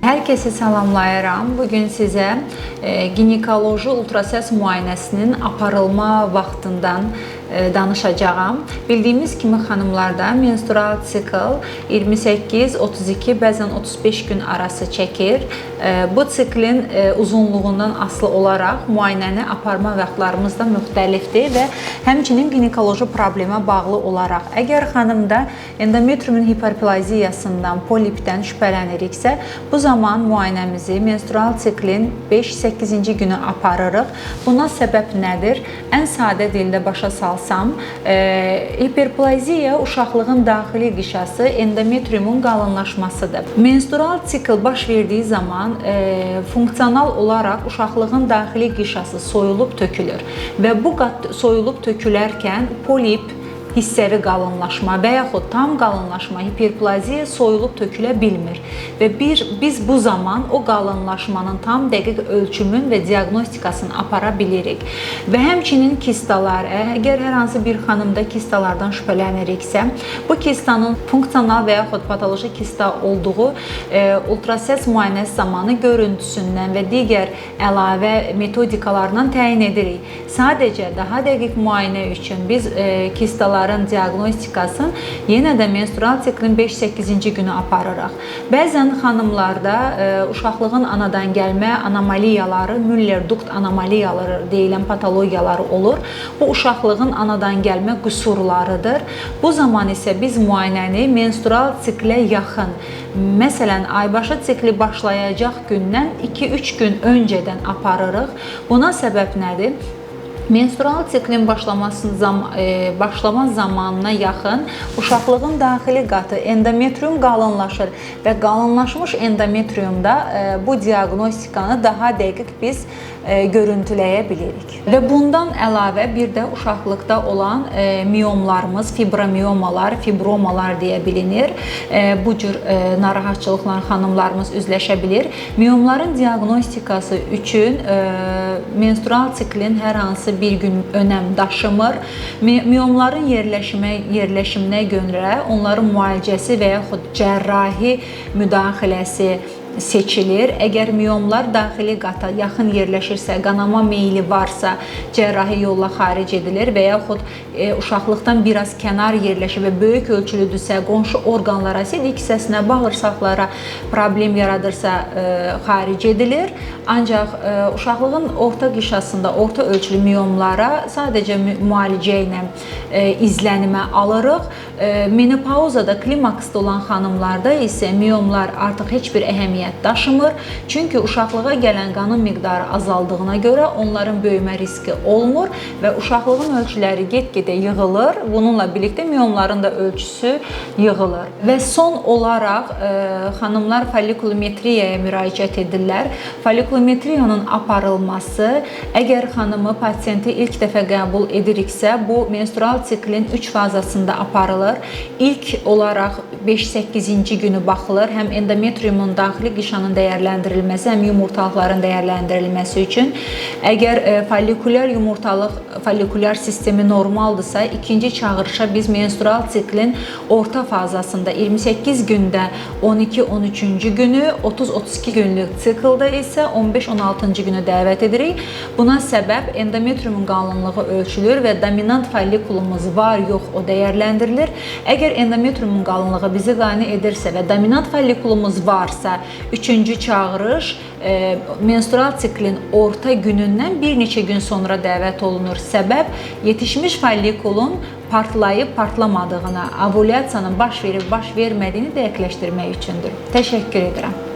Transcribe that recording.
Hər kəsi salamlayıram. Bu gün sizə e, ginekoloji ultrasəs müayinəsinin aparılma vaxtından danışacağam. Bildiyimiz kimi xanımlarda menstrual sikl 28, 32, bəzən 35 gün arası çəkir. E, Bu siklin e, uzunluğundan asılı olaraq müayinəni aparma vaxtlarımız da müxtəlifdir və həmçinin ginekoloji problemə bağlı olaraq əgər xanımda endometriumun hiperplaziyasından, polipdən şübhələniriksə, bu zaman müayinəmizi menstrual siklin 5-8-ci günü aparırıq. Buna səbəb nədir? Ən sadə dildə başa salsam, e, hiperplaziya uşaqlığın daxili qişası endometriumun qalınlaşmasıdır. Menstrual sikl baş verdiyi zaman e, funksional olaraq uşaqlığın daxili qişası soyulub tökülür və bu soyulub tökülərkən polip hissəvi qalınlaşma və yaxud tam qalınlaşma, hiperplaziya soyulub tökülə bilmir. Və bir biz bu zaman o qalınlaşmanın tam dəqiq ölçümün və diaqnostikasını apara bilirik. Və həmçinin kistalar, əgər hər hansı bir xanımda kistalardan şübhələniriksə, bu kistanın funksional və yaxud patoloji kista olduğu e, ultrasəs müayinəsi zamanı görüntüsündən və digər əlavə metodikalarından təyin edirik. Sadəcə daha dəqiq müayinə üçün biz e, kistalar kistaların diaqnostikasını yenə də menstrual siklin 5-8-ci günü aparırıq. Bəzən xanımlarda e, uşaqlığın anadan gəlmə anomaliyaları, Müller-Dukt anomaliyaları deyilən patologiyaları olur. Bu uşaqlığın anadan gəlmə qüsurlarıdır. Bu zaman isə biz müayinəni menstrual siklə yaxın, məsələn, aybaşı sikli başlayacaq gündən 2-3 gün öncədən aparırıq. Buna səbəb nədir? Menstrual siklin başlaması zam e, başlama zamanına yaxın uşaqlığın daxili qatı endometrium qalınlaşır və qalınlaşmış endometriumda e, bu diaqnostikanı daha dəqiq biz e, görüntüləyə bilirik. Və bundan əlavə bir də uşaqlıqda olan e, miyomlarımız, fibromiomalar, fibromalar deyə bilinir. E, bu cür e, narahatçılıqla xanımlarımız üzləşə bilir. Miyomların diaqnostikası üçün e, menstrual siklin hər hansı bir gün önəm daşımır. Miyomların yerləşmə yerləşiminə görə onların müalicəsi və yaxud cərrahi müdaxiləsi seçilir. Əgər miyomlar daxili qata yaxın yerləşirsə, qanama meyli varsa, cərrahi yolla xaric edilir və yaxud e, uşaqlıqdan biraz kənar yerləşir və böyük ölçülüdürsə, qonşu orqanlara, sidik hissəsinə, bağırsaqlara problem yaradırsa, e, xaric edilir. Ancaq e, uşaqlığın orta qişasında orta ölçülü miyomlara sadəcə müalicə ilə e, izlənimə alırıq. E, menopauzada, klimaksda olan xanımlarda isə miyomlar artıq heç bir əhəmiyyət əhəmiyyət daşımır. Çünki uşaqlığa gələn qanın miqdarı azaldığına görə onların böyümə riski olmur və uşaqlığın ölçüləri get-gedə yığılır. Bununla birlikdə miyomların da ölçüsü yığılır. Və son olaraq e, xanımlar follikulometriyaya müraciət edirlər. Follikulometriyanın aparılması əgər xanımı pasiyenti ilk dəfə qəbul ediriksə, bu menstrual siklin 3 fazasında aparılır. İlk olaraq 5-8-ci günü baxılır. Həm endometriumun daxili qişanın dəyərləndirilməsi, həm yumurtalıqların dəyərləndirilməsi üçün əgər e, follikulyar yumurtalıq, follikulyar sistemi normaldırsa, ikinci çağırışa biz menstrual siklin orta fazasında 28 gündə 12-13-cü günü, 30-32 günlük siklda isə 15-16-cı günü dəvət edirik. Buna səbəb endometriumun qalınlığı ölçülür və dominant follikulumuz var, yox, o dəyərləndirilir. Əgər endometriumun qalınlığı bizi qane edirsə və dominant follikulumuz varsa, Üçüncü çağırış e, menstrual siklin orta günündən bir neçə gün sonra dəvət olunur. Səbəb yetişmiş follikulun partlayıb partlamadığına, ovulyasiyanın baş verib baş vermədiyini dəqiqləşdirmək üçündür. Təşəkkür edirəm.